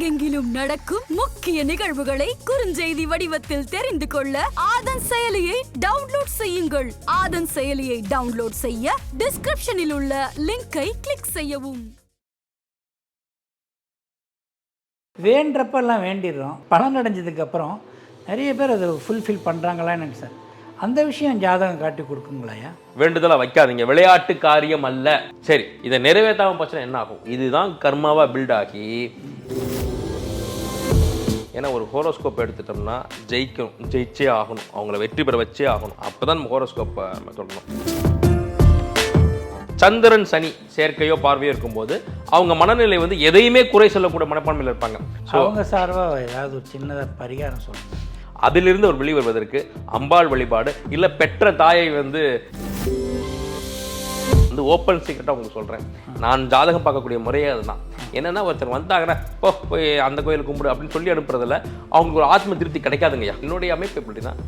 உலகெங்கிலும் நடக்கும் முக்கிய நிகழ்வுகளை குறுஞ்செய்தி வடிவத்தில் தெரிந்து கொள்ள ஆதன் செயலியை டவுன்லோட் செய்யுங்கள். ஆதன் செயலியை டவுன்லோட் செய்ய டிஸ்கிரிப்ஷனில் உள்ள லிங்கை கிளிக் செய்யவும். வேண்டப்பெல்லாம் வேண்டிடுறோம். பலன் அடைஞ்சதுக்கு அப்புறம் நிறைய பேர் அதை ஃபுல்ஃபில் பண்ணுறாங்களான்னு சார்? அந்த விஷயம் ஜாதகம் காட்டி கொடுக்குங்களாயா வேண்டுதலா வைக்காதீங்க. விளையாட்டு காரியம் அல்ல. சரி இதை நிறைவேற்றாம போச்சுன்னா என்ன ஆகும்? இதுதான் கர்மாவா பில்ட் ஆகி. ஏன்னா ஒரு ஹோரோஸ்கோப் எடுத்துட்டோம்னா ஜெயிக்கணும் ஜெயிச்சே ஆகணும். அவங்கள வெற்றி பெற வச்சே ஆகணும். அப்பதான் நம்ம ஹோரோஸ்கோப்பை நம்ம சொல்லணும் சந்திரன் சனி சேர்க்கையோ பார்வையோ இருக்கும்போது அவங்க மனநிலை வந்து எதையுமே குறை சொல்லக்கூடிய மனப்பான்மையில் இருப்பாங்க. அவங்க சார்பாக ஏதாவது ஒரு சின்னதாக பரிகாரம் சொல்லுங்கள் அதிலிருந்து ஒரு வெளி வருவதற்கு அம்பாள் வழிபாடு இல்லை பெற்ற தாயை வந்து வந்து ஓப்பன் சீக்கிரட்டாக உங்களுக்கு சொல்கிறேன் நான் ஜாதகம் பார்க்கக்கூடிய முறையே அதுதான். என்னென்னா ஒருத்தர் வந்தாங்கன்னா போ போய் அந்த கோயில் கும்பிடு அப்படின்னு சொல்லி அனுப்புறதுல அவங்களுக்கு ஒரு ஆத்ம திருப்தி கிடைக்காதுங்கய்யா என்னுடைய அமைப்பு எப்படி தான்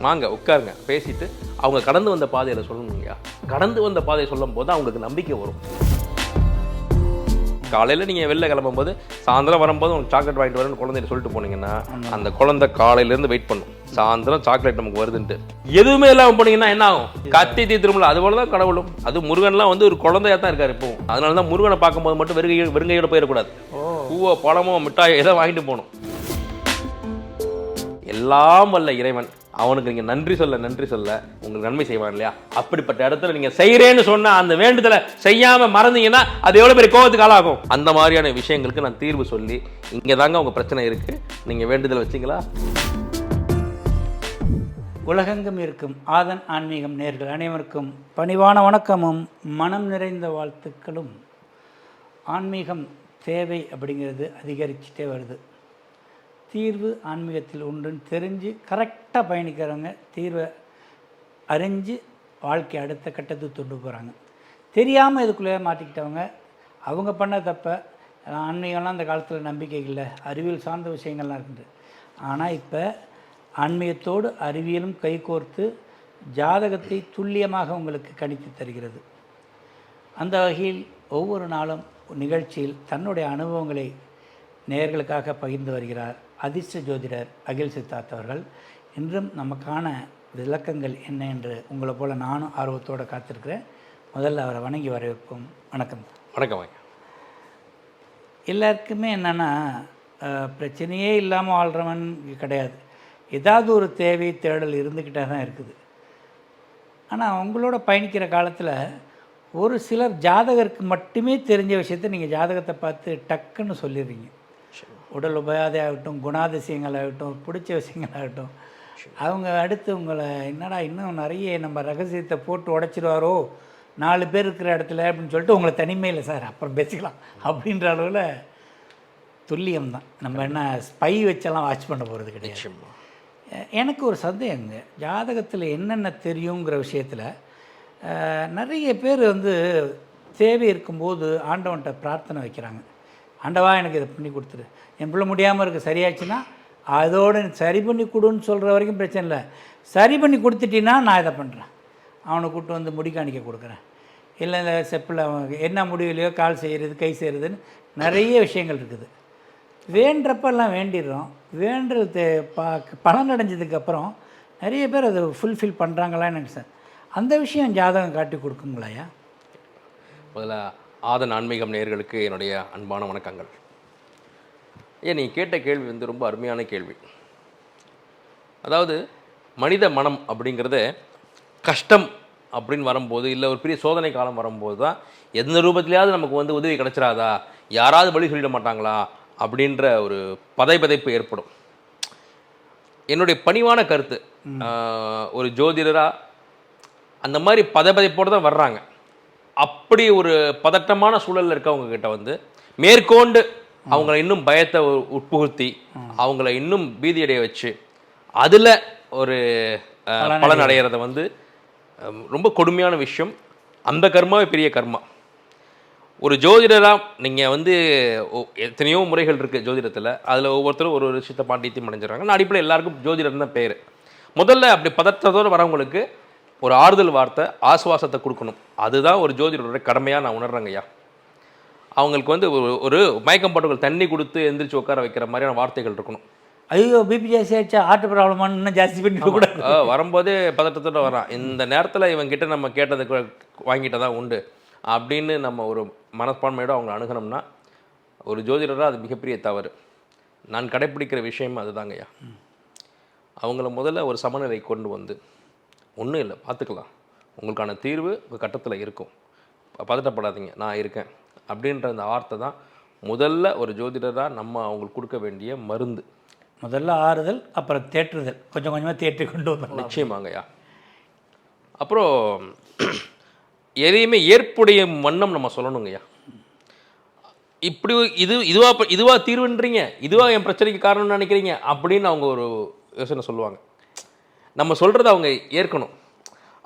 வாங்க உட்காருங்க பேசிட்டு அவங்க கடந்து வந்த பாதையில் சொல்லணுங்கய்யா கடந்து வந்த பாதையை சொல்லும் போது அவங்களுக்கு நம்பிக்கை வரும். காலையில் நீங்கள் வெளில கிளம்பும்போது சாயந்தரம் வரும்போது உங்களுக்கு சாக்லேட் வாங்கிட்டு வரேன்னு குழந்தைய சொல்லிட்டு போனீங்கன்னா அந்த குழந்தை காலையிலேருந்து வெயிட் பண்ணும். சாயந்தரம் சாக்லேட் நமக்கு வருதுன்ட்டு. எதுவுமே இல்லாமல் போனீங்கன்னா என்ன ஆகும்? கத்தி தீ திரும்பல அது போல தான் கடவுளும். அது முருகன்லாம் வந்து ஒரு குழந்தையா தான் இருக்காரு இப்போ. அதனால தான் முருகனை பார்க்கும்போது மட்டும் வெறுங்கை வெறுங்கையோட போயிடக்கூடாது. பூவோ பழமோ மிட்டாயோ எதை வாங்கிட்டு போகணும். எல்லாம் வல்ல இறைவன். அவனுக்கு நீங்கள் நன்றி சொல்ல நன்றி சொல்ல உங்களுக்கு நன்மை செய்வான் இல்லையா? அப்படிப்பட்ட இடத்துல நீங்கள் செய்கிறேன்னு சொன்னால் அந்த வேண்டுதலை செய்யாமல் மறந்தீங்கன்னா அது எவ்வளோ பெரிய கோவத்துக்கு ஆளாகும்? அந்த மாதிரியான விஷயங்களுக்கு நான் தீர்வு சொல்லி இங்கே தாங்க உங்கள் பிரச்சனை இருக்குது நீங்கள் வேண்டுதல் வச்சிங்களா? உலகெங்கும் இருக்கும் ஆதன் ஆன்மீகம் நேர்கள் அனைவருக்கும் பணிவான வணக்கமும் மனம் நிறைந்த வாழ்த்துக்களும். ஆன்மீகம் தேவை அப்படிங்கிறது அதிகரிச்சுட்டே வருது. தீர்வு ஆன்மீகத்தில் உண்டுன்னு தெரிஞ்சு கரெக்டாக பயணிக்கிறவங்க தீர்வை அறிஞ்சு வாழ்க்கை அடுத்த கட்டத்துக்கு கொண்டு போகிறாங்க தெரியாமல் இதுக்குள்ளே மாட்டிக்கிட்டவங்க அவங்க பண்ண தப்ப ஆன்மீகம்லாம் அந்த காலத்தில் நம்பிக்கை இல்லை அறிவியல் சார்ந்த விஷயங்கள்லாம் இருக்குது ஆனால் இப்போ ஆன்மீகத்தோடு அறிவியலும் கைகோர்த்து ஜாதகத்தை துல்லியமாக உங்களுக்கு கணித்து தருகிறது. அந்த வகையில் ஒவ்வொரு நாளும் நிகழ்ச்சியில் தன்னுடைய அனுபவங்களை நேர்களுக்காக பகிர்ந்து வருகிறார். அதிர்ஷ்ட ஜோதிடர் அகில் சித்தார்த் அவர்கள் இன்றும் நமக்கான விளக்கங்கள் என்ன என்று உங்களை போல நானும் ஆர்வத்தோடு காத்திருக்கிறேன். முதல்ல அவரை வணங்கி வரவேற்போம். வணக்கம். வணக்கம் எல்லாருக்குமே என்னென்னா பிரச்சனையே இல்லாமல் வாழ்கிறவன் கிடையாது. ஏதாவது ஒரு தேவை தேடல் இருந்துக்கிட்டே தான் இருக்குது. ஆனால் அவங்களோட பயணிக்கிற காலத்தில் ஒரு சிலர் ஜாதகருக்கு மட்டுமே தெரிஞ்ச விஷயத்த நீங்கள் ஜாதகத்தை பார்த்து டக்குன்னு சொல்லிடுறீங்க. உடல் உபாதை ஆகட்டும் குணாதிசயங்கள் ஆகட்டும் பிடிச்ச விஷயங்கள் ஆகட்டும் அவங்க அடுத்து உங்களை என்னடா இன்னும் நிறைய நம்ம ரகசியத்தை போட்டு உடைச்சிருவாரோ? நாலு பேர் இருக்கிற இடத்துல அப்படின்னு சொல்லிட்டு உங்களை தனிமையில் சார் அப்புறம் பேசிக்கலாம். அப்படின்ற அளவில் துல்லியம் தான் நம்ம என்ன ஸ்பை வச்செல்லாம் வாட்ச் பண்ண போகிறது கிடையாது. எனக்கு ஒரு சந்தேகங்க. ஜாதகத்தில் என்னென்ன தெரியுங்கிற விஷயத்தில் நிறைய பேர் வந்து தேவை இருக்கும்போது ஆண்டவன்கிட்ட பிரார்த்தனை வைக்கிறாங்க. ஆண்டவா எனக்கு இதை பண்ணி கொடுத்துரு. என் பிள்ளை முடியாமல் இருக்குது சரியாச்சுன்னா அதோடு சரி பண்ணி கொடுன்னு சொல்கிற வரைக்கும் பிரச்சனை இல்லை. சரி பண்ணி கொடுத்துட்டீங்கன்னா நான் இதை பண்ணுறேன் அவனை கூப்பிட்டு வந்து முடி காணிக்க கொடுக்குறேன். இல்லை இந்த செப்பில் அவன் என்ன முடிவுலையோ கால் செய்கிறது கை செய்கிறதுன்னு நிறைய விஷயங்கள் இருக்குது. வேண்டப்பெல்லாம் வேண்டிடுறோம். வேண்டுறது பா பலன் அடைஞ்சதுக்கப்புறம் நிறைய பேர் அதை ஃபுல்ஃபில் பண்ணுறாங்களான்னு எனக்கு சார் அந்த விஷயம் ஜாதகம் காட்டி கொடுக்குங்களாயா முதல்ல ஆதன் ஆன்மீகம் நேயர்களுக்கு என்னுடைய அன்பான வணக்கங்கள். ஐயா நீ கேட்ட கேள்வி வந்து ரொம்ப அருமையான கேள்வி. அதாவது மனித மனம் அப்படிங்கிறது கஷ்டம் அப்படின்னு வரும்போது இல்லை ஒரு பெரிய சோதனை காலம் வரும்போது தான் எந்த ரூபத்திலேயாவது நமக்கு வந்து உதவி கிடைச்சிராதா? யாராவது வழி சொல்லிட மாட்டாங்களா? அப்படின்ற ஒரு பதைபதைப்பு ஏற்படும். என்னுடைய பணிவான கருத்து ஒரு ஜோதிடரா அந்த மாதிரி பதபதைப்போடு தான் வர்றாங்க. அப்படி ஒரு பதட்டமான சூழல்ல இருக்கவங்க கிட்ட வந்து மேற்கொண்டு அவங்கள இன்னும் பயத்தை உட்புகுத்தி அவங்கள இன்னும் பீதியடைய வச்சு அதுல ஒரு பலன் அடைகிறத வந்து ரொம்ப கொடுமையான விஷயம். அந்த கர்மாவே பெரிய கர்மா. ஒரு ஜோதிடரா நீங்க வந்து எத்தனையோ முறைகள் இருக்கு ஜோதிடத்துல. அதுல ஒவ்வொருத்தரும் ஒரு ஒரு விஷயத்தை பாண்டித்தியம் அடைஞ்சிடறாங்க. நான் அடிப்படையில் எல்லாருக்கும் ஜோதிடர் தான் பேர். முதல்ல அப்படி பதற்றத்தோடு வரவங்களுக்கு ஒரு ஆறுதல் வார்த்தை ஆசுவாசத்தை கொடுக்கணும். அதுதான் ஒரு ஜோதிடருடைய கடமையாக நான் உணர்றேங்க ஐயா. அவங்களுக்கு வந்து ஒரு மயக்கம் போட்டவர்கள் தண்ணி கொடுத்து எந்திரிச்சு உட்கார வைக்கிற மாதிரியான வார்த்தைகள் இருக்கணும். ஐயோ பிபி ஜாஸ்தி ஆச்சா ஹார்ட் ப்ராப்ளமானு இன்னும் ஜாஸ்தி பண்ணிட்டு கூட ஆ, வரும்போதே பதட்டத்தோட வரான். இந்த நேரத்தில் இவன் கிட்ட நம்ம கேட்டதுக்கு வாங்கிட்டதா உண்டு. அப்படின்னு நம்ம ஒரு மனப்பான்மையோட அவங்க அணுகணும்னா ஒரு ஜோதிடராக அது மிகப்பெரிய தவறு. நான் கடைப்பிடிக்கிற விஷயம் அதுதாங்கய்யா அவங்கள முதல்ல ஒரு சமநிலை கொண்டு வந்து ஒன்றும் இல்லை பார்த்துக்கலாம். உங்களுக்கான தீர்வு உங்கள் கட்டத்தில் இருக்கும். பதட்டப்படாதீங்க நான் இருக்கேன். அப்படின்ற அந்த வார்த்தை தான் முதல்ல ஒரு ஜோதிடராக நம்ம அவங்களுக்கு கொடுக்க வேண்டிய மருந்து. முதல்ல ஆறுதல் அப்புறம் தேற்றுதல். கொஞ்சம் கொஞ்சமாக தேற்றி கொண்டு வந்துடலாம் நிச்சயமாங்கய்யா அப்புறம் எதையுமே ஏற்புடைய வண்ணம் நம்ம சொல்லணுங்கய்யா இப்படி இது இதுவா ப- இதுவா தீர்வுன்றீங்க இதுவா என் பிரச்சனைக்கு காரணம்னு நினைக்கிறீங்க அப்படின்னு அவங்க ஒரு யோசனை சொல்லுவாங்க. நம்ம சொல்கிறத அவங்க ஏற்கணும்.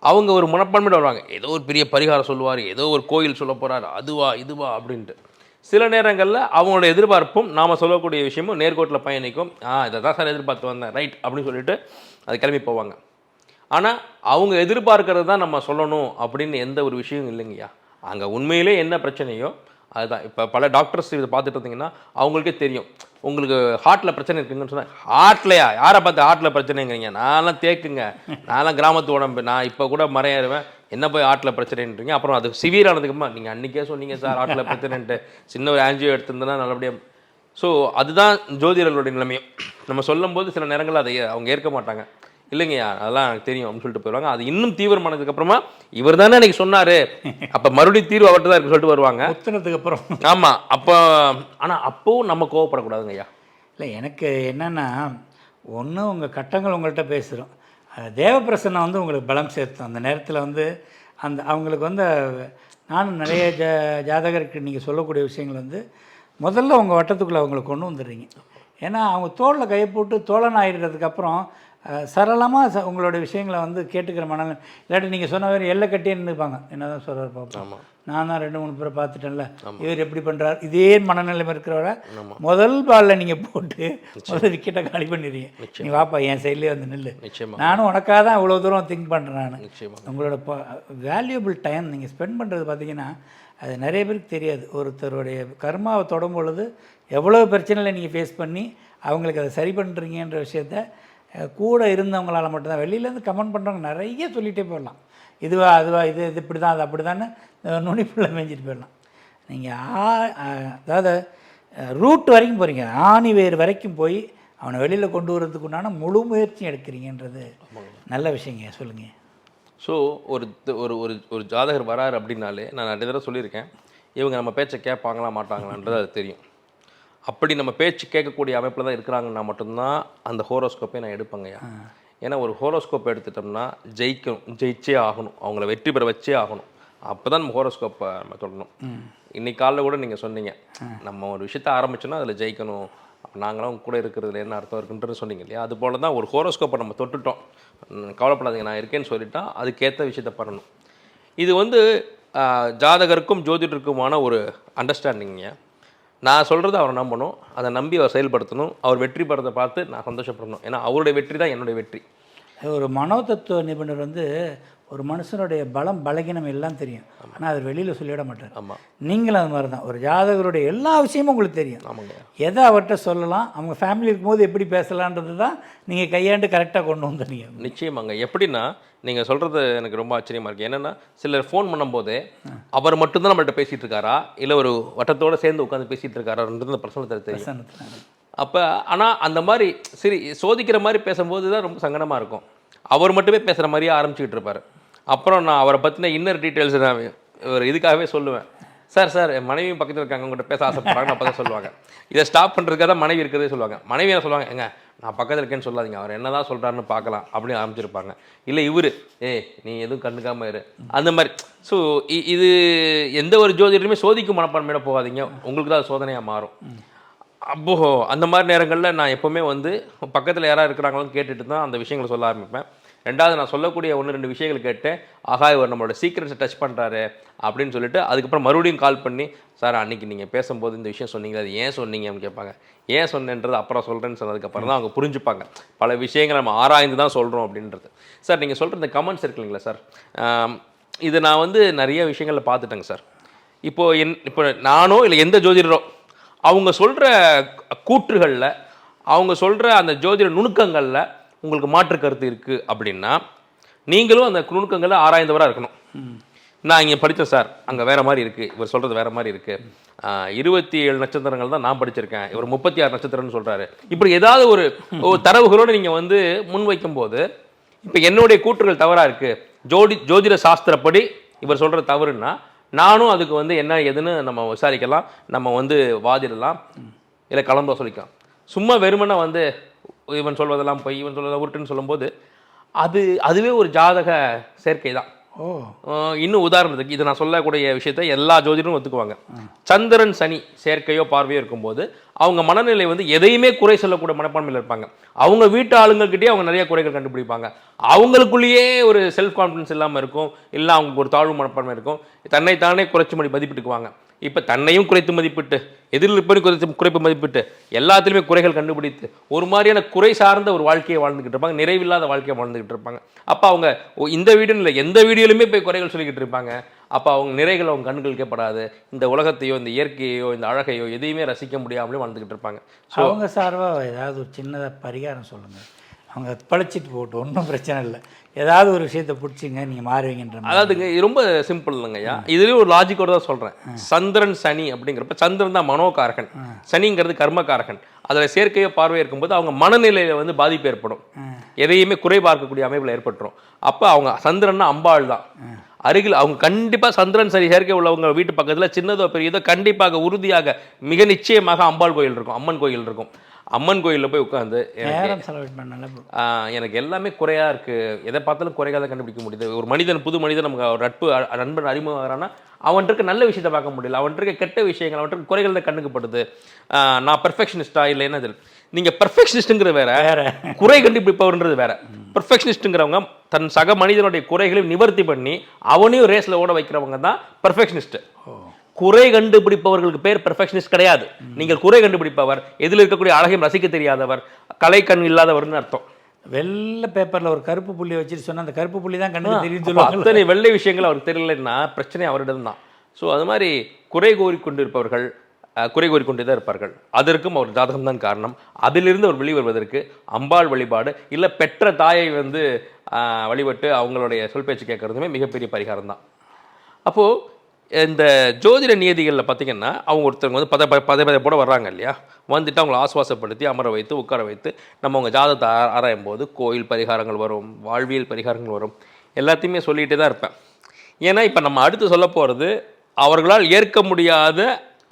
அவங்க ஒரு மனப்பான்மையோட வருவாங்க. ஏதோ ஒரு பெரிய பரிகாரம் சொல்லுவார் ஏதோ ஒரு கோயில் சொல்ல போகிறாரு அதுவா இதுவா அப்படின்ட்டு. சில நேரங்களில் அவங்களோட எதிர்பார்ப்பும் நாம் சொல்லக்கூடிய விஷயமும் நேர்கோட்டில் பயணிக்கும். ஆ இதை தான் சார் எதிர்பார்த்து வந்தேன். ரைட் அப்படின்னு சொல்லிட்டு அது கிளம்பி போவாங்க. ஆனால் அவங்க எதிர்பார்க்கறது தான் நம்ம சொல்லணும் அப்படின்னு எந்த ஒரு விஷயமும் இல்லைங்கய்யா. அங்கே உண்மையிலே என்ன பிரச்சனையோ அதுதான். இப்போ பல டாக்டர்ஸ் இதை பார்த்துட்டு இருந்தீங்கன்னா அவங்களுக்கே தெரியும். உங்களுக்கு ஹார்ட்டில் பிரச்சனை இருக்குங்கன்னு சொன்னால் ஹார்ட்லையா யாரை பார்த்து ஹார்ட்டில் பிரச்சனைங்கிறீங்க? நான்லாம் தேக்குங்க. நான்லாம் கிராமத்து உடம்பு. நான் இப்போ கூட மறையாருவேன் என்ன போய் ஹார்ட்டில் பிரச்சனைன்றீங்க? அப்புறம் அது சிவியர் நீங்கள் அன்றைக்கே சொன்னீங்க சார் ஹார்ட்டில் பிரச்சனைன்ட்டு. சின்ன ஒரு ஆன்ஜியோ எடுத்திருந்தேன்னா நல்லபடியாக ஸோ அதுதான் ஜோதிடர்களுடைய நிலைமையும். நம்ம சொல்லும்போது சில நேரங்களில் அதை அவங்க ஏற்க மாட்டாங்க. இல்லைங்கய்யா அதெல்லாம் எனக்கு தெரியும் அப்படின்னு சொல்லிட்டு போயிடுவாங்க. அது இன்னும் தீவிரமானதுக்கு அப்புறமா இவர் தானே எனக்கு சொன்னாரு. அப்போ மறுபடியும் தீர்வு அவர்கிட்ட தான் இருக்கு சொல்லிட்டு வருவாங்க. முத்துனதுக்கு அப்புறம். ஆமாம் அப்போ ஆனால் அப்போவும் நம்ம கோவப்படக்கூடாதுங்கய்யா இல்லை எனக்கு என்னென்னா ஒன்று உங்கள் கட்டங்கள் உங்கள்கிட்ட பேசுகிறோம் தேவப்பிரசன்னம் வந்து உங்களுக்கு பலம் சேர்த்தும். அந்த நேரத்தில் வந்து அந்த அவங்களுக்கு வந்து நானும் நிறைய ஜா ஜாதகருக்கு நீங்கள் சொல்லக்கூடிய விஷயங்கள் வந்து முதல்ல உங்கள் வட்டத்துக்குள்ளே அவங்களை கொண்டு வந்துடுறீங்க. ஏன்னா அவங்க தோளில் கையை போட்டு தோழன் ஆயிடுறதுக்கப்புறம் சரளமாக ச உங்களோட விஷயங்களை வந்து கேட்டுக்கிற மனநிலை இல்லாட்டி நீங்கள் சொன்ன மாதிரி எல்லை கட்டியே நின்றுப்பாங்க என்ன தான் சொல்கிறார் பார்ப்போம் நான் தான் ரெண்டு மூணு பேரை பார்த்துட்டேன்ல. இவர் எப்படி பண்ணுறார் இதே மனநிலைமை இருக்கிறவரை முதல் பாலில் நீங்கள் போட்டு முதல் விக்கெட்டை காலி பண்ணிடுறீங்க. நீ வாப்பா என் சைட்லேயே வந்து நில்லு. நானும் உனக்காக தான் இவ்வளோ தூரம் திங்க் பண்ணுறேன் நான். உங்களோட வேல்யூபிள் டைம் நீங்கள் ஸ்பெண்ட் பண்ணுறது பார்த்தீங்கன்னா அது நிறைய பேருக்கு தெரியாது. ஒருத்தருடைய கர்மாவை தொடும் பொழுது எவ்வளோ பிரச்சனைகளை நீங்கள் ஃபேஸ் பண்ணி அவங்களுக்கு அதை சரி பண்ணுறீங்கன்ற விஷயத்த கூட இருந்தவங்களால் மட்டும்தான். வெளியிலேருந்து கமெண்ட் பண்ணுறவங்க நிறைய சொல்லிகிட்டே போயிடலாம். இதுவா அதுவா இது இது இப்படி தான் அது அப்படி தான் நுனிப்புள்ள மேய்ஞ்சிட்டு போயிடலாம். நீங்கள் ஆ அதாவது ரூட் வரைக்கும் போகிறீங்க ஆணி வேர் வரைக்கும் போய் அவனை வெளியில் கொண்டு வரதுக்கு உண்டான முழு முயற்சியும் எடுக்கிறீங்கன்றது நல்ல விஷயங்க. சொல்லுங்கள் ஸோ ஒரு ஒரு ஒரு ஒரு ஜாதகர் வராரு அப்படின்னாலே நான் நிறைய தடவை சொல்லியிருக்கேன். இவங்க நம்ம பேச்சை கேட்பாங்களா மாட்டாங்களான்றது அது தெரியும். அப்படி நம்ம பேச்சு கேட்கக்கூடிய அமைப்பில் தான் இருக்கிறாங்கன்னா மட்டும்தான் அந்த ஹோரோஸ்கோப்பை நான் எடுப்பேங்கய்யா. ஏன்னா ஒரு ஹோரோஸ்கோப் எடுத்துட்டோம்னா ஜெயிக்கணும் ஜெயிச்சே ஆகணும். அவங்கள வெற்றி பெற வச்சே ஆகணும். அப்போ தான் நம்ம ஹோரோஸ்கோப்பை நம்ம தொடணும். இன்னைக்கு காலைல கூட நீங்கள் சொன்னீங்க. நம்ம ஒரு விஷயத்த ஆரம்பிச்சோன்னா அதில் ஜெயிக்கணும். அப்ப நாங்களாம் உங்க கூட இருக்கிறதுல என்ன அர்த்தம் இருக்குன்றது சொன்னீங்க இல்லையா? அது போல தான் ஒரு ஹோரோஸ்கோப்பை நம்ம தொட்டுட்டோம். கவலைப்படாதீங்க நான் இருக்கேன்னு சொல்லிட்டா அதுக்கேற்ற விஷயத்த பண்ணணும். இது வந்து ஜாதகருக்கும் ஜோதிடருக்குமான ஒரு அண்டர்ஸ்டாண்டிங்க நான் சொல்கிறத அவர் நம்பணும் அதை நம்பி அவர் செயல்படுத்தணும் அவர் வெற்றி பெறதை பார்த்து நான் சந்தோஷப்படணும். ஏன்னா அவருடைய வெற்றி தான் என்னுடைய வெற்றி. ஒரு மனோதத்துவ நிபுணர் வந்து ஒரு மனுஷனுடைய பலம் பலகீனம் எல்லாம் தெரியும். ஆனால் அவர் வெளியில் சொல்லிவிட மாட்டார். ஆமாம் நீங்களும் அது மாதிரி தான் ஒரு ஜாதகருடைய எல்லா விஷயமும் உங்களுக்கு தெரியும். எதை அவர்கிட்ட சொல்லலாம் அவங்க ஃபேமிலி இருக்கும்போது எப்படி பேசலான்றது தான் நீங்கள் கையாண்டு கரெக்டாக கொண்டு வந்தீங்க. நிச்சயமாங்க. எப்படின்னா நீங்கள் சொல்கிறது எனக்கு ரொம்ப ஆச்சரியமாக இருக்குது என்னென்னா சிலர் ஃபோன் பண்ணும்போதே அவர் மட்டும்தான் நம்மள்ட்ட பேசிகிட்டு இருக்காரா இல்லை ஒரு வட்டத்தோடு சேர்ந்து உட்காந்து பேசிகிட்டு இருக்காரான்றது அந்த பிரச்சனை தெரியும். அப்போ ஆனால் அந்த மாதிரி சரி சோதிக்கிற மாதிரி பேசும்போது தான் ரொம்ப சங்கடமாக இருக்கும். அவர் மட்டுமே பேசுகிற மாதிரியே ஆரம்பிச்சுக்கிட்டு இருப்பார். அப்புறம் நான் அவரை பற்றின இன்னர் டீட்டெயில்ஸ் நான் ஒரு இதுக்காகவே சொல்லுவேன். சார் சார் என் மனைவி பக்கத்தில் இருக்காங்க உங்கள்கிட்ட பேச ஆசைப்படுறாங்க அப்போ தான் சொல்லுவாங்க. இதை ஸ்டாப் பண்ணுறதுக்காக தான் மனைவி இருக்கிறதே சொல்லுவாங்க. மனைவி என்ன சொல்லுவாங்க? எங்க நான் பக்கத்தில் இருக்கேன்னு சொல்லாதீங்க. அவர் என்ன தான் சொல்கிறாருன்னு பார்க்கலாம் அப்படின்னு ஆரம்பிச்சிருப்பாங்க. இல்லை இவர் ஏய் நீ எதுவும் கண்டுக்காமல் இரு. அந்த மாதிரி. ஸோ இது எந்த ஒரு ஜோதிடருமே சோதிக்கும் மனப்பான்மையோட போகாதீங்க. உங்களுக்கு தான் அது சோதனையாக மாறும். அப்போ அந்த மாதிரி நேரங்களில் நான் எப்போவுமே வந்து பக்கத்தில் யாராக இருக்கிறாங்களோ கேட்டுட்டு தான் அந்த விஷயங்களை சொல்ல ஆரம்பிப்பேன். ரெண்டாவது நான் சொல்லக்கூடிய ஒன்று ரெண்டு விஷயங்கள் கேட்டு ஆகா இவர் நம்மளோட சீக்ரெட்ஸை டச் பண்ணுறாரு அப்படின்னு சொல்லிட்டு அதுக்கப்புறம் மறுபடியும் கால் பண்ணி சார் அன்னைக்கு நீங்கள் பேசும்போது இந்த விஷயம் சொன்னீங்களா? அது ஏன் சொன்னீங்கன்னு கேட்பாங்க. ஏன் சொன்னேன்றது அப்புறம் சொல்கிறேன்னு சொன்னதுக்கப்புறம் தான் அவங்க புரிஞ்சுப்பாங்க. பல விஷயங்களை நம்ம ஆராய்ந்து தான் சொல்கிறோம் அப்படின்றது. சார் நீங்கள் சொல்கிற இந்த கமெண்ட்ஸ் இருக்கு இல்லைங்களா சார் இது நான் வந்து நிறைய விஷயங்களில் பார்த்துட்டேங்க சார் இப்போது என் இப்போ நானோ இல்லை எந்த ஜோதிடரோ அவங்க சொல்கிற கூற்றுகளில் அவங்க சொல்கிற அந்த ஜோதிட நுணுக்கங்களில் உங்களுக்கு மாற்று கருத்து இருக்குது அப்படின்னா நீங்களும் அந்த நுணுக்கங்களை ஆராய்ந்தவராக இருக்கணும். நான் இங்கே படித்தேன் சார். அங்கே வேற மாதிரி இருக்குது இவர் சொல்கிறது வேற மாதிரி இருக்குது இருபத்தி ஏழு நட்சத்திரங்கள் தான் நான் படிச்சிருக்கேன். இவர் முப்பத்தி ஆறு நட்சத்திரம்னு சொல்கிறாரு இப்படி ஏதாவது ஒரு தரவுகளோடு நீங்கள் வந்து முன்வைக்கும் போது இப்போ என்னுடைய கூற்றுகள் தவறாக இருக்குது ஜோடி ஜோதிட சாஸ்திரப்படி இவர் சொல்கிற தவறுன்னா நானும் அதுக்கு வந்து என்ன ஏதுன்னு நம்ம விசாரிக்கலாம். நம்ம வந்து வாதிடலாம். இல்லை கலந்து சொல்லிக்கலாம் சும்மா வெறுமனை வந்து இவன் சொல்வதெல்லாம் பொய் இவன் சொல்வதெல்லாம் உருட்டுன்னு சொல்லும்போது அது அதுவே ஒரு ஜாதக சேர்க்கை தான். இன்னும் உதாரணத்துக்கு இது நான் சொல்லக்கூடிய விஷயத்தை எல்லா ஜோதிடரும் ஒத்துக்குவாங்க. சந்திரன் சனி சேர்க்கையோ பார்வையோ இருக்கும்போது அவங்க மனநிலை வந்து எதையுமே குறை சொல்லக்கூடிய மனப்பான்மையில் இருப்பாங்க. அவங்க வீட்டு ஆளுங்கக்கிட்டே அவங்க நிறைய குறைகள் கண்டுபிடிப்பாங்க. அவங்களுக்குள்ளேயே ஒரு செல்ஃப் கான்ஃபிடன்ஸ் இல்லாமல் இருக்கும். இல்லை அவங்களுக்கு ஒரு தாழ்வு மனப்பான்மை இருக்கும். தன்னைத்தானே குறைச்சி மதி மதிப்பிட்டுக்குவாங்க. இப்போ தன்னையும் குறைத்து மதிப்பிட்டு எதிர்ப்பையும் குறைத்து குறைப்பு மதிப்பிட்டு எல்லாத்துலேயுமே குறைகள் கண்டுபிடித்து ஒரு மாதிரியான குறை சார்ந்த ஒரு வாழ்க்கையை வாழ்ந்துக்கிட்டு இருப்பாங்க. நிறைவில்லாத வாழ்க்கையை வாழ்ந்துக்கிட்டு இருப்பாங்க. அப்போ அவங்க ஓ, இந்த வீடியோ இல்லை எந்த வீடியோலையுமே போய் குறைகள் சொல்லிக்கிட்டு இருப்பாங்க. அப்போ அவங்க நிறைகள் அவங்க கண்களுக்கே படாது இந்த உலகத்தையோ இந்த இயற்கையோ இந்த அழகையோ எதையுமே ரசிக்க முடியாமலே வாழ்ந்துக்கிட்டு இருப்பாங்க. அவங்க சார்பாக ஏதாவது ஒரு சின்னதாக பரிகாரம் சொல்லுங்கள் அவங்க பழிச்சிட்டு போட்டு ஒன்றும் பிரச்சனை இல்லை. ஏதாவது ஒரு விஷயத்தை பிடிச்சிங்க நீங்கள் மாறுவீங்கன்ற. அதாவதுங்க ரொம்ப சிம்பிள் இல்லைங்கய்யா இதுலேயும் ஒரு லாஜிக்கோட தான் சொல்கிறேன் சந்திரன் சனி அப்படிங்கிறப்ப சந்திரன் தான் மனோகாரகன். சனிங்கிறது கர்மகாரகன். அதில் சேர்க்கையோ பார்வை இருக்கும்போது அவங்க மனநிலையில் வந்து பாதிப்பு ஏற்படும். எதையுமே குறை பார்க்கக்கூடிய அமைப்பில் ஏற்பட்டுரும். அப்போ அவங்க சந்திரன்னா அம்பாள் தான். அருகில் அவங்க கண்டிப்பாக சந்திரன் சரி சேர்க்கை உள்ளவங்க வீட்டு பக்கத்தில் சின்னதோ பெரியதோ கண்டிப்பாக உறுதியாக மிக நிச்சயமாக அம்பாள் கோயில் இருக்கும் அம்மன் கோயில் இருக்கும். அம்மன் கோயிலில் போய் உட்காந்து நேரம் செலவு பண்ணல ஆஹ் எனக்கு எல்லாமே குறையா இருக்கு. எதை பார்த்தாலும் குறையாக தான் கண்டுபிடிக்க முடியுது. ஒரு மனிதன் புது மனிதன் நமக்கு ஒரு நட்பு நண்பன் அறிமுகம்னா அவன்கிட்ட இருக்க நல்ல விஷயத்தை பார்க்க முடியல. அவன்கிட்ட இருக்க கெட்ட விஷயங்கள் அவன்கிட்ட இருக்க குறைகள் தான் கண்ணுக்குப்படுது. நான் பெர்ஃபெக்ஷனிஸ்டா இல்லை என்ன தெரியல நீங்க பெர்ஃபெக்ஷனிஸ்ட்டுங்கிற வேற வேற. குறை கண்டுபிடிப்பவர்ன்றது வேற. பெர்ஃபெக்ஷனிஸ்ட்டுங்கிறவங்க தன் சக மனிதனுடைய குறைகளையும் நிவர்த்தி பண்ணி அவனையும் ரேஸ்ல ஓட வைக்கிறவங்க தான் பெர்ஃபெக்ஷனிஸ்ட் குறை கண்டுபிடிப்பவர்களுக்கு பேர் பெர்ஃபெக்ஷனிஸ்ட் கிடையாது. நீங்கள் குறை கண்டுபிடிப்பவர் எதில் இருக்கக்கூடிய அழகையும் ரசிக்க தெரியாதவர் கலை கண் இல்லாதவர்னு அர்த்தம். வெள்ளை பேப்பரில் ஒரு கருப்பு புள்ளி வச்சுட்டு சொன்னா அந்த கருப்பு புள்ளி தான் கண்ணுக்கு தெரியும் சொல்லுவாங்க அத்தனை வெள்ளை விஷயங்கள் அவருக்கு தெரியலன்னா பிரச்சனை அவரிடம் தான். ஸோ அது மாதிரி குறை கூறிக்கொண்டு இருப்பவர்கள் அஹ், குறை கூறிக்கொண்டே தான் இருப்பார்கள். அதற்கும் அவர் ஜாதகம் தான் காரணம். அதிலிருந்து அவர் வெளிவருவதற்கு அம்பாள் வழிபாடு இல்லை பெற்ற தாயை வந்து வழிபட்டு அவங்களுடைய சொல் பேச்சு கேட்கறதுமே மிகப்பெரிய பரிகாரம் தான். அப்போது இந்த ஜோதிட நியதிகளில் பார்த்தீங்கன்னா அவங்க ஒருத்தவங்க வந்து பத பத பதை போட வர்றாங்க இல்லையா? வந்துட்டு அவங்கள ஆசுவாசப்படுத்தி அமர வைத்து உட்கார வைத்து நம்ம அவங்க ஜாதகத்தை ஆராயும் போது கோயில் பரிகாரங்கள் வரும் வாழ்வியல் பரிகாரங்கள் வரும். எல்லாத்தையுமே சொல்லிகிட்டே தான் இருப்பேன். ஏன்னா இப்போ நம்ம அடுத்து சொல்ல போகிறது அவர்களால் ஏற்க முடியாத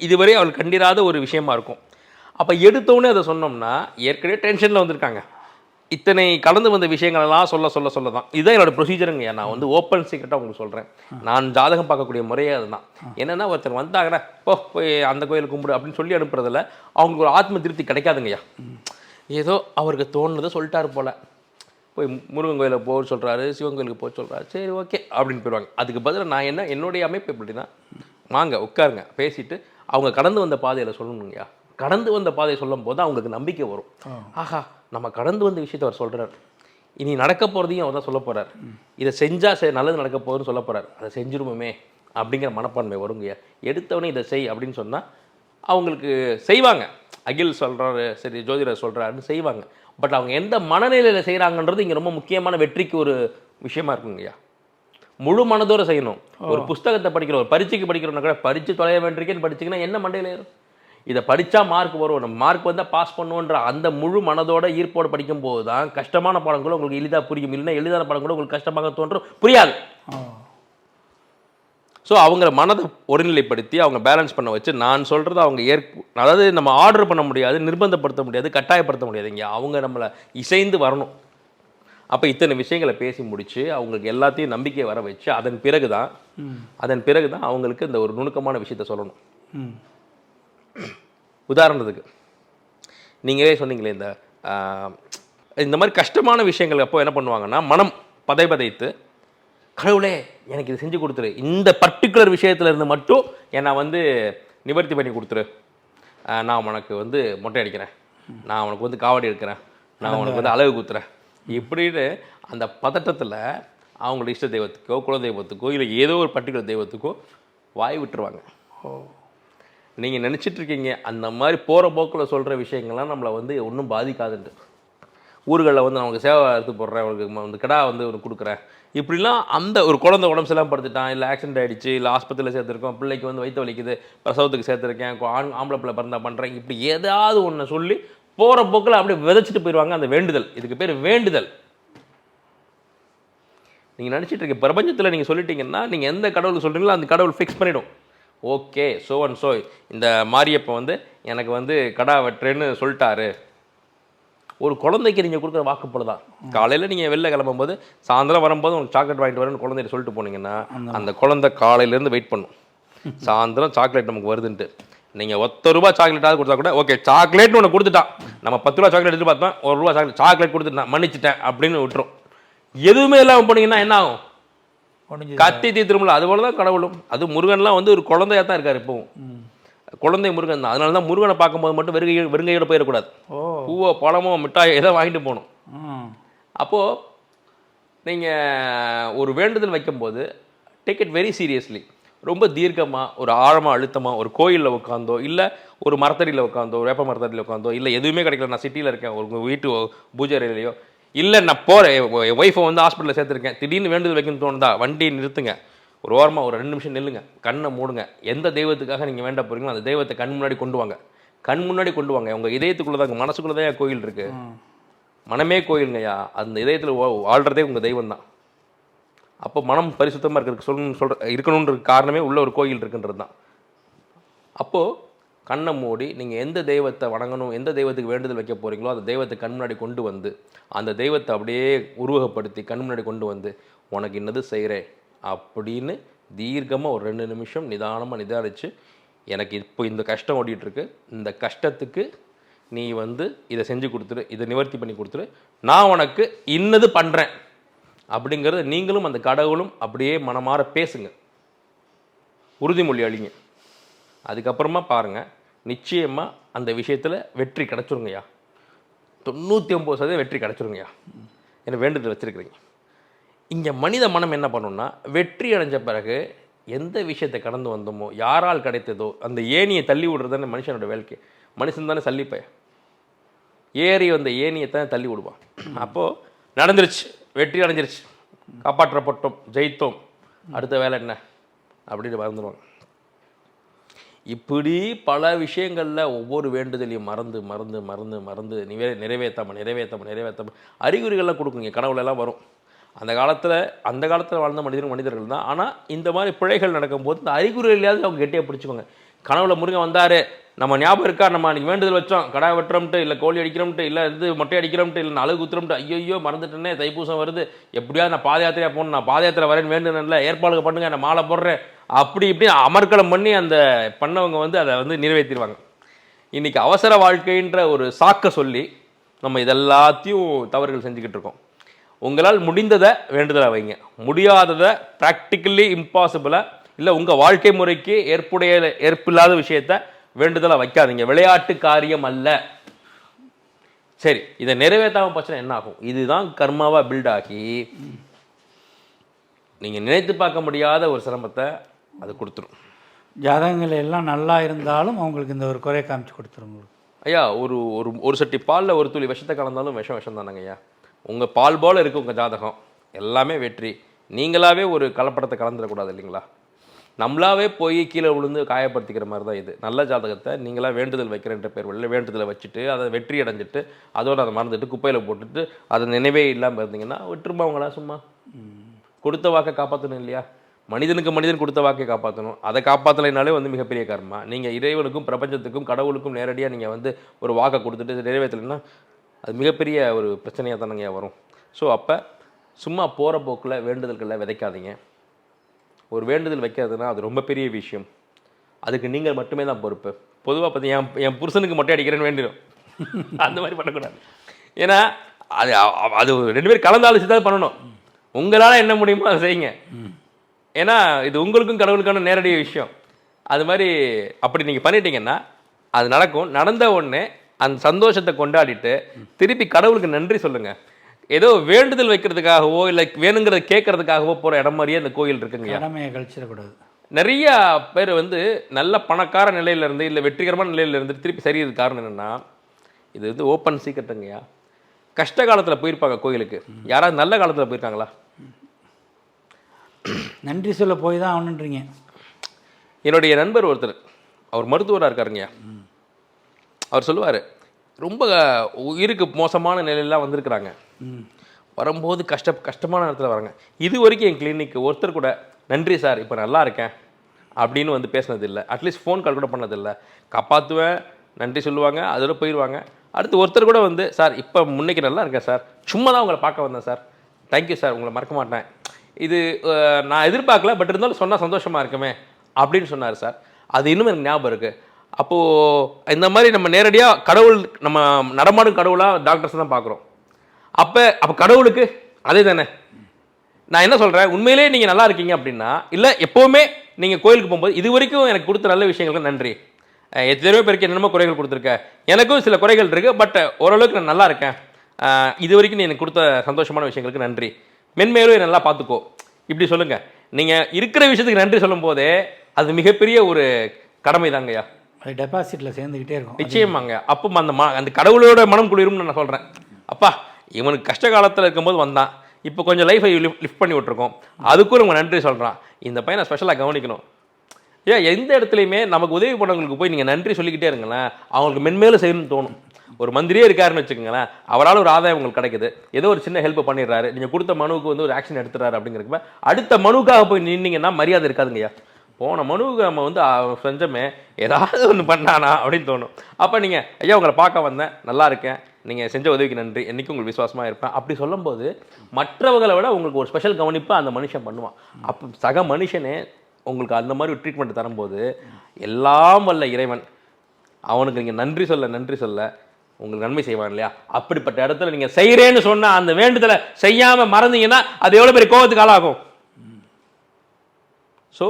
இதுவரை அவள் கண்டிராத ஒரு விஷயமா இருக்கும். அப்போ எடுத்தோடனே அதை சொன்னோம்னா ஏற்கனவே டென்ஷனில் வந்திருக்காங்க. இத்தனை கலந்து வந்த விஷயங்களெல்லாம் சொல்ல சொல்ல சொல்ல தான் இதுதான் என்னோட ப்ரொசீஜருங்க நான் வந்து ஓப்பன் சீக்கிரட்டாக உங்களுக்கு சொல்கிறேன் நான் ஜாதகம் பார்க்கக்கூடிய முறையே அதுதான். என்னென்னா ஒருத்தர் வந்தாங்கன்னா போ போய் அந்த கோயில் கும்பிடு அப்படின்னு சொல்லி அனுப்புறதில்ல அவங்களுக்கு ஒரு ஆத்ம திருப்தி கிடைக்காதுங்கய்யா. ஏதோ அவருக்கு தோணுனதை சொல்லிட்டாரு போல. போய் முருகன் கோயிலில் போக சொல்கிறாரு சிவன் கோயிலுக்கு போக சொல்கிறாரு சரி ஓகே அப்படின்னு போயிடுவாங்க. அதுக்கு பதிலாக நான் என்ன என்னுடைய அமைப்பு எப்படின்னா வாங்க உட்காருங்க பேசிட்டு அவங்க கடந்து வந்த பாதையில் சொல்லணுங்கய்யா. கடந்து வந்த பாதையை சொல்லும் போது அவங்களுக்கு நம்பிக்கை வரும். ஆஹா நம்ம கடந்து வந்த விஷயத்தை அவர் சொல்கிறார் இனி நடக்க போகிறதையும் அவர் தான் சொல்ல போகிறார் இதை செஞ்சால் சரி நல்லது நடக்க போகுதுன்னு சொல்ல போகிறார் அதை செஞ்சிருவோமே அப்படிங்கிற மனப்பான்மை வருங்கய்யா எடுத்தவனே இதை செய் அப்படின்னு சொன்னால் அவங்களுக்கு செய்வாங்க. அகில் சொல்கிறாரு சரி ஜோதிடர் சொல்கிறாருன்னு செய்வாங்க. பட் அவங்க எந்த மனநிலையில் செய்கிறாங்கன்றது இங்கே ரொம்ப முக்கியமான வெற்றிக்கு ஒரு விஷயமா இருக்குங்கய்யா முழு மனதோட செய்யணும். ஒரு புஸ்தகத்தை படிக்கிறோம் ஒரு பரீட்சைக்கு படிக்கிறோம்னா கூட பரிச்சு தொலைய வேண்டியிருக்கேன்னு படிச்சிங்கன்னா என்ன மண்டையில் ஏறும்? இதை படித்தா மார்க் வரும். நம்ம மார்க் வந்தால் பாஸ் பண்ணுவோன்ற அந்த முழு மனதோட ஈர்ப்போட படிக்கும்போது தான் கஷ்டமான பாடம் கூட உங்களுக்கு எளிதாக புரியும். இல்லைன்னா எளிதான பாடம் கூட உங்களுக்கு கஷ்டமாக தோன்றும். புரியாது. ஸோ அவங்கள மனதை ஒருநிலைப்படுத்தி அவங்க பேலன்ஸ் பண்ண வச்சு நான் சொல்கிறது அவங்க ஏற்க அதாவது நம்ம ஆர்டர் பண்ண முடியாது நிர்பந்தப்படுத்த முடியாது கட்டாயப்படுத்த முடியாது. இங்கே அவங்க நம்மளை இசைந்து வரணும். அப்போ இத்தனை விஷயங்களை பேசி முடிச்சு அவங்களுக்கு எல்லாத்தையும் நம்பிக்கை வர வச்சு அதன் பிறகு தான் அதன் பிறகு தான் அவங்களுக்கு இந்த ஒரு நுணுக்கமான விஷயத்த சொல்லணும். உதாரணத்துக்கு நீங்களே சொன்னீங்களே இந்த இந்த மாதிரி கஷ்டமான விஷயங்கள் அப்போ என்ன பண்ணுவாங்கன்னா மனம் பதை பதைத்து கடவுளே எனக்கு இது செஞ்சு கொடுத்துரு. இந்த பர்டிகுலர் விஷயத்துல இருந்து மட்டும் என்னை வந்து நிவர்த்தி பண்ணி கொடுத்துரு. நான் உனக்கு வந்து மொட்டை அடிக்கிறேன். நான் உனக்கு வந்து காவடி எடுக்கிறேன். நான் உனக்கு வந்து அழகு குத்துறேன். இப்படின்னு அந்த பதட்டத்தில் அவங்களோட இஷ்ட தெய்வத்துக்கோ குல தெய்வத்துக்கோ இல்லை ஏதோ ஒரு பர்டிகுலர் தெய்வத்துக்கோ வாய் விட்டுருவாங்க. ஓ. நீங்கள் நினச்சிட்ருக்கீங்க அந்த மாதிரி போகிற போக்கில் சொல்கிற விஷயங்கள்லாம் நம்மளை வந்து ஒன்றும் பாதிக்காதுன்ட்டு. ஊர்களில் வந்து நமக்கு சேவை எடுத்து போடுறேன் அவங்களுக்கு வந்து கிடா வந்து ஒரு கொடுக்குறேன். இப்படிலாம் அந்த ஒரு குழந்தை உடம்பு சரியில்லாம படுத்துட்டான் இல்லை ஆக்சிடென்ட் ஆகிடுச்சு இல்லை ஆஸ்பத்திரியில் சேர்த்துருக்கோம் பிள்ளைக்கு வந்து வயிற்று வலிக்குது பிரசவத்துக்கு சேர்த்துருக்கேன் ஆண் ஆம்பளை பிள்ளை பிறந்தா பண்ணுறேன் இப்படி ஏதாவது ஒன்று சொல்லி போகிற போக்கில் அப்படியே விதைச்சிட்டு போயிடுவாங்க அந்த வேண்டுதல். இதுக்கு பேர் வேண்டுதல். நீங்கள் நினச்சிட்டு இருக்க பிரபஞ்சத்தில் நீங்கள் சொல்லிட்டீங்கன்னா நீங்கள் எந்த கடவுள் சொல்கிறீங்களோ அந்த கடவுள் ஃபிக்ஸ் பண்ணிவிடும் ஓகே சோ அண்ட் சோ இந்த மாரியப்ப வந்து எனக்கு வந்து கடா வெட்டுறேன்னு சொல்லிட்டாரு. ஒரு குழந்தைக்கு நீங்கள் கொடுக்குற வாக்குப்போல தான் காலையில் நீங்கள் வெளில கிளம்பும்போது சாயந்தரம் வரும்போது உங்களுக்கு சாக்லேட் வாங்கிட்டு வரேன்னு குழந்தைய சொல்லிட்டு போனீங்கன்னா அந்த குழந்தை காலையிலேருந்து வெயிட் பண்ணும். சாயந்தரம் சாக்லேட் நமக்கு வருதுன்ட்டு. நீங்கள் ஒத்த ரூபா சாக்லேட்டாவது கொடுத்தா கூட ஓகே சாக்லேட்னு ஒன்று கொடுத்துட்டான். நம்ம பத்து ரூபா சாக்லேட் எடுத்து பார்த்தோம் ஒரு ரூபா சாக்லேட் சாக்லேட் கொடுத்துட்டான் மன்னிச்சிட்டேன் அப்படின்னு விட்டுரும். எதுவுமே இல்லாமல் போனீங்கன்னா என்ன ஆகும்? கத்தி தீர்த்துருமில்ல அது போல தான் கடவுளும். அது முருகன்லாம் வந்து ஒரு குழந்தையா தான் இருக்கார் இப்போவும். குழந்தை முருகன் தான். அதனால தான் முருகனை பார்க்கும்போது மட்டும் வெறுங்கை வெறுங்கையோட போயிடக்கூடாது. பூவோ பழமோ மிட்டாய் ஏதோ வாங்கிட்டு போகணும். அப்போது நீங்கள் ஒரு வேண்டுதல் வைக்கும்போது டேக் இட் வெரி சீரியஸ்லி ரொம்ப தீர்க்கமாக ஒரு ஆழமாக அழுத்தமாக ஒரு கோயிலில் உட்காந்தோ இல்லை ஒரு மரத்தடியில் உட்காந்தோ வேப்ப மரத்தடியில் உட்காந்தோ இல்லை எதுவுமே கிடைக்கல நான் சிட்டியில் இருக்கேன் ஒரு வீட்டு பூஜை அறையிலையோ இல்லை நான் போகிறேன் என் ஒய்ஃபை வந்து ஹாஸ்பிட்டலில் சேர்த்துருக்கேன். திடீர்னு வேண்டுதல் வைக்கணும்னு தோணுதா? வண்டி நிறுத்துங்க. ஒரு ஓரமாக ஒரு ரெண்டு நிமிஷம் நில்லுங்க. கண்ணை மூடுங்க. எந்த தெய்வத்துக்காக நீங்கள் வேண்ட போகிறீங்களோ அந்த தெய்வத்தை கண் முன்னாடி கொண்டு வாங்க. கண் முன்னாடி கொண்டு வாங்க. உங்கள் இதயத்துக்குள்ளே தான் மனசுக்குள்ளே தான் கோயில் இருக்குது மனமே கோயிலுங்கய்யா அந்த இதயத்தில் வாழ்கிறதே உங்கள் தெய்வம் தான். அப்போ மனம் பரிசுத்தமாக இருக்கிறதுக்கு சொல்லணும் சொல்கிற இருக்கணுன்ற காரணமே உள்ள ஒரு கோயில் இருக்குன்றது தான் அப்போது கண்ணை மூடி நீங்கள் எந்த தெய்வத்தை வணங்கணும் எந்த தெய்வத்துக்கு வேண்டுதல் வைக்க போகிறீங்களோ அந்த தெய்வத்தை கண் முன்னாடி கொண்டு வந்து அந்த தெய்வத்தை அப்படியே உருவகப்படுத்தி கண் முன்னாடி கொண்டு வந்து உனக்கு இன்னது செய்கிறேன் அப்படின்னு தீர்க்கமாக ஒரு ரெண்டு நிமிஷம் நிதானமாக நிதானிச்சு எனக்கு இப்போ இந்த கஷ்டம் ஓடிட்டுருக்கு. இந்த கஷ்டத்துக்கு நீ வந்து இதை செஞ்சு கொடுத்துரு இதை நிவர்த்தி பண்ணி கொடுத்துரு. நான் உனக்கு இன்னது பண்ணுறேன் அப்படிங்கிறத நீங்களும் அந்த கடவுளும் அப்படியே மனமாற பேசுங்க. உறுதிமொழி அழிங்க. அதுக்கப்புறமா பாருங்கள் நிச்சயமாக அந்த விஷயத்தில் வெற்றி கிடச்சிருங்கய்யா. தொண்ணூற்றி ஒம்பது சதவீதம் வெற்றி கிடச்சிருங்கய்யா. என்ன வேண்டுதல் வச்சுருக்குறீங்க. இங்கே மனித மனம் என்ன பண்ணும்னா வெற்றி அடைஞ்ச பிறகு எந்த விஷயத்தை கடந்து வந்தோமோ யாரால் கிடைத்ததோ அந்த ஏணியை தள்ளி விடுறதுன்னு மனுஷனோட வேலைக்கு மனுஷன் தானே சல்லிப்பை ஏறி வந்த ஏனியை தானே தள்ளி விடுவான். அப்போது நடந்துருச்சு. வெற்றி அடைஞ்சிருச்சு. காப்பாற்றப்பட்டோம். ஜெயித்தோம். அடுத்த வேலை என்ன? அப்படின்னு மறந்துடுவாங்க இப்படி பல விஷயங்களில் ஒவ்வொரு வேண்டுதலையும் மறந்து மறந்து மறந்து மறந்து நிவே நிறைவேற்றாமல் நிறைவேற்றாமல் நிறைவேற்றாமல் அறிகுறிகள்லாம் கொடுக்குங்க. கனவுல வரும். அந்த காலத்தில் அந்த காலத்தில் வாழ்ந்த மனிதர்கள் மனிதர்கள் தான். ஆனால் இந்த மாதிரி பிழைகள் நடக்கும்போது இந்த அறிகுறிகளையாவது அவங்க கெட்டியாக பிடிச்சிக்கோங்க. கனவுல முருகன் வந்தார். நம்ம ஞாபகம் இருக்கா? நம்ம அன்றைக்கி வேண்டுதல் வச்சோம். கடா வெட்டுறோம்ட்டு இல்லை கோழி அடிக்கிறோம்ட்டு இல்லை இது மொட்டை அடிக்கிறோம்ட்டு இல்லை அழகு குத்துறோம்ட்டு ஐயோ மறந்துட்டேனே தைப்பூசம் வருது. எப்படியாவது நான் பாத யாத்திரையாக போகணும். நான் பாத யாத்திரை வரேன்னு வேண்டுனேன்ல. ஏற்பாடு பண்ணுங்க நான் மாலை போடுறேன். அப்படி இப்படி அமர்க்களம் பண்ணி அந்த பண்ணவங்க வந்து அதை வந்து நிறைவேற்றிடுவாங்க. இன்னைக்கு அவசர வாழ்க்கைன்ற ஒரு சாக்கை சொல்லி நம்ம இதெல்லாத்தையும் தவறுகள் செஞ்சுக்கிட்டு இருக்கோம். உங்களால் முடிந்ததை வேண்டுதலாக வைங்க. முடியாததை ப்ராக்டிக்கலி இம்பாசிபிளாக இல்லை உங்கள் வாழ்க்கை முறைக்கு ஏற்புடைய ஏற்பில்லாத விஷயத்த வேண்டுதலாக வைக்காதீங்க. விளையாட்டு காரியம் அல்ல. சரி இதை நிறைவேற்றாமல் பிரச்சனை என்ன ஆகும்? இதுதான் கர்மாவாக பில்ட் ஆகி நீங்கள் நினைத்து பார்க்க முடியாத ஒரு சிரமத்தை அது கொடுத்துரும். ஜாதகங்கள் எல்லாம் நல்லா இருந்தாலும் அவங்களுக்கு இந்த ஒரு குறைய காமிச்சு கொடுத்துரும் உங்களுக்கு. ஐயா ஒரு ஒரு ஒரு சட்டி பாலில் ஒரு துளி விஷத்தை கலந்தாலும் விஷம் விஷம் தானங்க ஐயா? உங்கள் பால் போல இருக்கு உங்கள் ஜாதகம். எல்லாமே வெற்றி. நீங்களாவே ஒரு கலப்படத்தை கலந்துடக்கூடாது இல்லைங்களா? நம்மளாவே போய் கீழே விழுந்து காயப்படுத்திக்கிற மாதிரி தான் இது. நல்ல ஜாதகத்தை நீங்களா வேண்டுதல் வைக்கிறேன்ற பேர் வழியில் வேண்டுதலை வச்சுட்டு அதை வெற்றி அடைஞ்சிட்டு அதோட அதை மறந்துட்டு குப்பையில் போட்டுட்டு அதை நினைவே இல்லாமல் இருந்தீங்கன்னா விட்டுருமா அவங்களா சும்மா? கொடுத்த வாக்கை காப்பாற்றணும் இல்லையா? மனிதனுக்கு மனிதன் கொடுத்த வாக்கை காப்பாற்றணும் அதை காப்பாற்றலைனாலே வந்து மிகப்பெரிய கர்மா. நீங்கள் இறைவனுக்கும் பிரபஞ்சத்துக்கும் கடவுளுக்கும் நேரடியாக நீங்கள் வந்து ஒரு வாக்கை கொடுத்துட்டு நிறைவேற்றலைன்னா அது மிகப்பெரிய ஒரு பிரச்சனையாக தானங்க வரும். ஸோ அப்போ சும்மா போகிற போக்கில் வேண்டுதல்களை விதைக்காதீங்க. ஒரு வேண்டுதல் வைக்கிறதுனா அது ரொம்ப பெரிய விஷயம். அதுக்கு நீங்கள் மட்டுமே தான் பொறுப்பு. பொதுவாக பார்த்தீங்க என் என் புருஷனுக்கு மொட்டை அடிக்கிறேன்னு வேண்டிடும் அந்த மாதிரி பண்ணக்கூடாது. ஏன்னா அது அது ரெண்டு பேரும் கலந்து தான் பண்ணணும். உங்களால் என்ன முடியுமோ அதை செய்யுங்க. ஏன்னா இது உங்களுக்கும் கடவுளுக்கான நேரடி விஷயம். அது மாதிரி அப்படி நீங்கள் பண்ணிட்டீங்கன்னா அது நடக்கும். நடந்த உடனே அந்த சந்தோஷத்தை கொண்டாடிட்டு திருப்பி கடவுளுக்கு நன்றி சொல்லுங்க. ஏதோ வேண்டுதல் வைக்கிறதுக்காகவோ இல்லை வேணுங்கிறத கேட்கறதுக்காகவோ போகிற இடம் மாதிரியே அந்த கோயில் இருக்குங்க கடமையை கழிச்சிடக்கூடாது. நிறைய பேர் வந்து நல்ல பணக்கார நிலையில இருந்து இல்லை வெற்றிகரமான நிலையில இருந்து திருப்பி சரியது காரணம் என்னன்னா இது வந்து ஓப்பன் சீக்கிரட்டுங்கய்யா கஷ்ட காலத்தில் போயிருப்பாங்க கோயிலுக்கு. யாராவது நல்ல காலத்தில் போயிருக்காங்களா? நன்றி சொல்ல போய் தான் ஆகணுன்றீங்க. என்னுடைய நண்பர் ஒருத்தர் அவர் மருத்துவராக இருக்காருங்கய்யா அவர் சொல்லுவார் ரொம்ப உயிருக்கு மோசமான நிலையிலாம் வந்திருக்கிறாங்க. ம். வரும்போது கஷ்ட கஷ்டமான நேரத்தில் வராங்க. இது வரைக்கும் என் கிளினிக் ஒருத்தர் கூட நன்றி சார் இப்போ நல்லா இருக்கேன். அப்படின்னு வந்து பேசினதில்லை. அட்லீஸ்ட் ஃபோன் கால் கூட பண்ணதில்லை. காப்பாற்றுவேன் நன்றி சொல்லுவாங்க அதோட போயிடுவாங்க அடுத்து ஒருத்தர் கூட வந்து சார் இப்போ முன்னைக்கு நல்லா இருக்கேன் சார். சும்மா தான் உங்களை பார்க்க வந்தேன் சார். தேங்க்யூ சார் உங்களை மறக்க மாட்டேன். இது நான் எதிர்பார்க்கல பட் இருந்தாலும் சொன்னால் சந்தோஷமாக இருக்குமே அப்படின்னு சொன்னார் சார். அது இன்னும் எனக்கு ஞாபகம் இருக்குது அப்போது இந்த மாதிரி நம்ம நேரடியாக கடவுள் நம்ம நடமாடும் கடவுளாக டாக்டர்ஸ் தான் பார்க்குறோம். அப்போ அப்போ கடவுளுக்கு அதே தானே? நான் என்ன சொல்கிறேன் உண்மையிலேயே நீங்கள் நல்லா இருக்கீங்க அப்படின்னா இல்லை எப்போவுமே நீங்கள் கோயிலுக்கு போகும்போது இது வரைக்கும் எனக்கு கொடுத்த நல்ல விஷயங்களுக்கு நன்றி. எத்தனையோ பேருக்கு என்னென்னமோ குறைகள் கொடுத்துருக்க. எனக்கும் சில குறைகள் இருக்குது பட் ஓரளவுக்கு நான் நல்லா இருக்கேன். இது வரைக்கும் நீ எனக்கு கொடுத்த சந்தோஷமான விஷயங்களுக்கு நன்றி. மென்மேலும் நல்லா பார்த்துக்கோ. இப்படி சொல்லுங்கள் நீங்கள் இருக்கிற விஷயத்துக்கு நன்றி சொல்லும் போதே அது மிகப்பெரிய ஒரு கடமை தாங்கய்யா அது டெபாசிட்டில் சேர்ந்துக்கிட்டே இருக்கும். நிச்சயமாங்க. அப்போ அந்த ம அந்த கடவுளோட மனம் குளிரும்னு நான் சொல்கிறேன் அப்பா இவனுக்கு கஷ்ட காலத்தில் இருக்கும்போது வந்தான். இப்போ கொஞ்சம் லைஃபை லிஃப்ட் பண்ணி விட்ருக்கோம் அதுக்கும் நம்ம நன்றி சொல்கிறான் இந்த பையனை ஸ்பெஷலாக கவனிக்கணும். ஏன் எந்த இடத்துலையுமே நமக்கு உதவி பண்ணவங்களுக்கு போய் நீங்கள் நன்றி சொல்லிக்கிட்டே இருங்களேன். அவங்களுக்கு மென்மேலும் செய்யணும்னு தோணும். ஒரு மந்திரியே இருக்காருன்னு வச்சுக்கோங்களேன். அவரால் ஒரு ஆதாயம் உங்களுக்கு கிடைக்குது. ஏதோ ஒரு சின்ன ஹெல்ப் பண்ணிடுறாரு. நீங்கள் கொடுத்த மனுவுக்கு வந்து ஒரு ஆக்ஷன் எடுத்துறாரு அப்படிங்கிறப்ப அடுத்த மனுவுக்காக போய் நின்னீங்கன்னா மரியாதை இருக்காதுங்கய்யா போன மனுவுக்கு நம்ம வந்து அவன் செஞ்சோமே ஏதாவது ஒன்று பண்ணானா அப்படின்னு தோணும். அப்போ நீங்கள் ஐயா உங்களை பார்க்க வந்தேன். நல்லா இருக்கேன். நீங்கள் செஞ்ச உதவிக்கு நன்றி. என்றைக்கும் உங்களுக்கு விசுவாசமாக இருப்பேன். அப்படி சொல்லும்போது மற்றவங்களை விட உங்களுக்கு ஒரு ஸ்பெஷல் கவனிப்பை அந்த மனுஷன் பண்ணுவான். அப்போ சக மனுஷனே உங்களுக்கு அந்த மாதிரி ஒரு ட்ரீட்மெண்ட் தரும்போது எல்லாம் வல்ல இறைவன். அவனுக்கு நீங்கள் நன்றி சொல்ல நன்றி சொல்ல உங்களுக்கு நன்மை செய்வான் இல்லையா? அப்படிப்பட்ட இடத்துல நீங்கள் செய்கிறேன்னு சொன்னால் அந்த வேண்டுதலை செய்யாமல் மறந்தீங்கன்னா அது எவ்வளோ பெரிய கோபத்துக்கு ஆளாகும்? ஸோ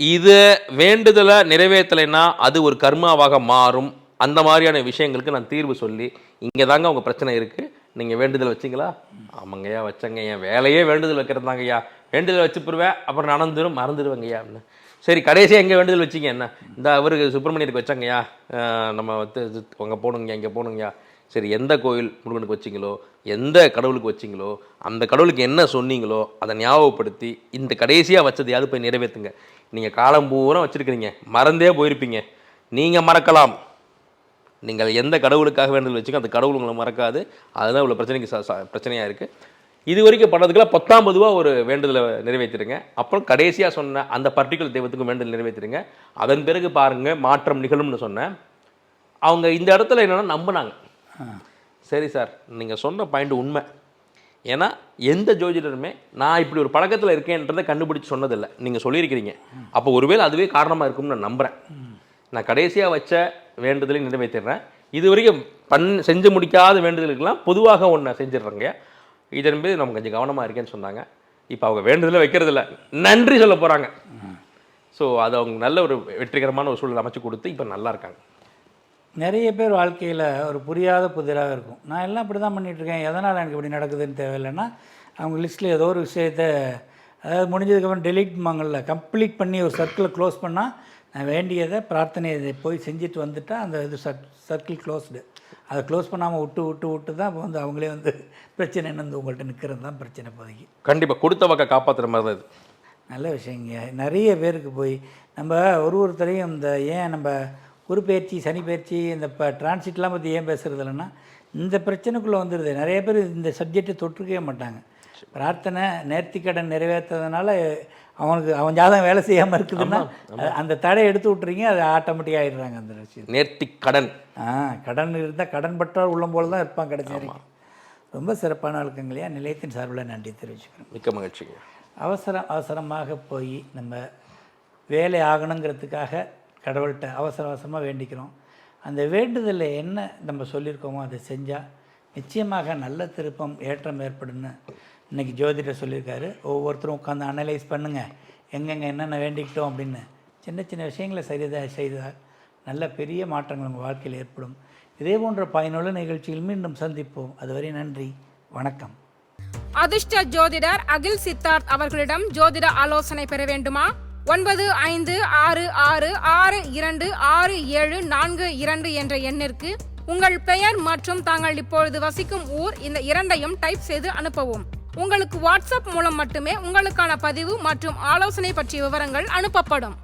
இது வேண்டுதலை நிறைவேற்றலைன்னா அது ஒரு கர்மாவாக மாறும். அந்த மாதிரியான விஷயங்களுக்கு நான் தீர்வு சொல்லி இங்கே தாங்க உங்கள் பிரச்சனை இருக்குது நீங்கள் வேண்டுதல் வச்சிங்களா? ஆமாங்கய்யா வச்சங்க வேலையே வேண்டுதல் வைக்கிறது தாங்கய்யா வேண்டுதல் வச்சுப்பிடுவேன் அப்புறம் நடந்துடும் மறந்துடுவேங்கய்யா அப்படின்னு. சரி கடைசியாக எங்கே வேண்டுதல் வச்சிங்க என்ன? இந்த அவருக்கு சுப்பிரமணியருக்கு வச்சாங்கய்யா. நம்ம வந்து அங்கே போகணுங்கய்யா இங்கே போகணுங்கய்யா. சரி எந்த கோயில் முருகனுக்கு வச்சிங்களோ எந்த கடவுளுக்கு வச்சிங்களோ அந்த கடவுளுக்கு என்ன சொன்னீங்களோ அதை ஞாபகப்படுத்தி இந்த கடைசியாக வச்சதையாவது போய் நிறைவேற்றுங்க நீங்கள் காலம் பூரா வச்சுருக்கிறீங்க. மறந்தே போயிருப்பீங்க. நீங்கள் மறக்கலாம். நீங்கள் எந்த கடவுளுக்காக வேண்டுதல் வச்சுக்கோ அந்த கடவுள் உங்களை மறக்காது. அதுதான் இவ்வளோ பிரச்சனைக்கு ச- பிரச்சனையாக இருக்குது இது வரைக்கும் பண்ணதுக்கெல்லாம் பத்தாம் பொதுவாக ஒரு வேண்டுதலை நிறைவேற்றிடுங்க அப்புறம் கடைசியாக சொன்ன அந்த பர்டிகுலர் தெய்வத்துக்கும் வேண்டுதல் நிறைவேற்றிடுங்க அதன் பிறகு பாருங்கள் மாற்றம் நிகழும்னு சொன்னேன் அவங்க இந்த இடத்துல என்னென்னா நம்பினாங்க. சரி சார் நீங்கள் சொன்ன பாயிண்ட் உண்மை. ஏன்னா எந்த ஜோதிடருமே நான் இப்படி ஒரு பழக்கத்தில் இருக்கேன்றதை கண்டுபிடிச்சு சொன்னதில்லை. நீங்கள் சொல்லியிருக்கிறீங்க. அப்போ ஒருவேளை அதுவே காரணமாக இருக்கும்னு நான் நம்புகிறேன் நான் கடைசியாக வச்ச வேண்டுதலை நிறைவேற்றிடுறேன். இது வரைக்கும் பண் செஞ்சு முடிக்காத வேண்டுதலுக்கெல்லாம் பொதுவாக ஒன்று செஞ்சிடுறேங்க. இதன் மீது நம்ம கொஞ்சம் கவனமாக இருக்கேன்னு சொன்னாங்க. இப்போ அவங்க வேண்டதில் வைக்கிறதில்ல. நன்றி சொல்ல போகிறாங்க ஸோ அது அவங்க நல்ல ஒரு வெற்றிகரமான ஒரு சூழல் அமைச்சு கொடுத்து இப்போ நல்லா இருக்காங்க. நிறைய பேர் வாழ்க்கையில் ஒரு புரியாத புதிராக இருக்கும். நான் எல்லாம் இப்படி தான் பண்ணிகிட்ருக்கேன் எதனால் எனக்கு இப்படி நடக்குதுன்னு தேவையில்லைன்னா அவங்க லிஸ்ட்டில் ஏதோ ஒரு விஷயத்த அதாவது முடிஞ்சதுக்கப்புறம் டெலீட் மாங்கல்ல கம்ப்ளீட் பண்ணி ஒரு சர்க்கிளை க்ளோஸ் பண்ணால் நான் வேண்டியதை பிரார்த்தனை போய் செஞ்சுட்டு வந்துட்டா அந்த இது சர்க்கிள் க்ளோஸ்டு அதை க்ளோஸ் பண்ணாமல் விட்டு விட்டு விட்டு தான் இப்போ வந்து அவங்களே வந்து பிரச்சனை வந்து உங்கள்கிட்ட நிற்கிறது தான் பிரச்சனை இப்போதைக்கு. கண்டிப்பாக கொடுத்த பக்கம் காப்பாற்றுற மாதிரி தான் இது. நல்ல விஷயங்க நிறைய பேருக்கு போய் நம்ம ஒரு ஒருத்தரையும் இந்த ஏன் நம்ம குரு பயிற்சி சனி பயிற்சி இந்த இப்போ டிரான்சிட்லாம் பற்றி ஏன் பேசுறது இல்லைன்னா இந்த பிரச்சனைக்குள்ளே வந்துடுது நிறைய பேர் இந்த சப்ஜெக்டை தொற்றுக்கவே மாட்டாங்க. பிரார்த்தனை நேர்த்திக்கடன் நிறைவேற்றதுனால அவனுக்கு அவன் ஜாதகம் வேலை செய்யாமல் இருக்குதுன்னா அந்த தடையை எடுத்து விட்டுறீங்க அது ஆட்டோமேட்டிக்காக ஆயிடுறாங்க அந்த விஷயம் நேர்த்தி கடன். ஆ கடன் இருந்தால் கடன் பற்றார் உள்ளம் போல தான் இருப்பான் கடைசி வரைக்கும். ரொம்ப சிறப்பான வழக்கங்களையா நிலையத்தின் சார்பில் நன்றி தெரிவிச்சுக்கிறேன். மிக்க மகிழ்ச்சிங்க. அவசரம் அவசரமாக போய் நம்ம வேலை ஆகணுங்கிறதுக்காக கடவுள்கிட்ட அவசர அவசரமாக வேண்டிக்கிறோம். அந்த வேண்டுதலில் என்ன நம்ம சொல்லியிருக்கோமோ அதை செஞ்சால் நிச்சயமாக நல்ல திருப்பம் ஏற்றம் ஏற்படும்னு இன்றைக்கி ஜோதிடர் சொல்லியிருக்காரு ஒவ்வொருத்தரும் உட்காந்து அனலைஸ் பண்ணுங்கள் எங்கெங்கே என்னென்ன வேண்டிக்கிட்டோம் அப்படின்னு. சின்ன சின்ன விஷயங்களை சரிதாக செய்தால் நல்ல பெரிய மாற்றங்கள் உங்கள் வாழ்க்கையில் ஏற்படும். இதே போன்ற பயனுள்ள நிகழ்ச்சியில் மீண்டும் சந்திப்போம். அதுவரை நன்றி வணக்கம். அதிர்ஷ்ட ஜோதிடர் அகில் சித்தார்த் அவர்களிடம் ஜோதிட ஆலோசனை பெற வேண்டுமா? ஒன்பது ஐந்து ஆறு ஆறு ஆறு இரண்டு ஆறு ஏழு நான்கு இரண்டு என்ற எண்ணிற்கு உங்கள் பெயர் மற்றும் தாங்கள் இப்பொழுது வசிக்கும் ஊர் இந்த இரண்டையும் டைப் செய்து அனுப்பவும். உங்களுக்கு வாட்ஸ்அப் மூலம் மட்டுமே உங்களுக்கான பதிவு மற்றும் ஆலோசனை பற்றிய விவரங்கள் அனுப்பப்படும்.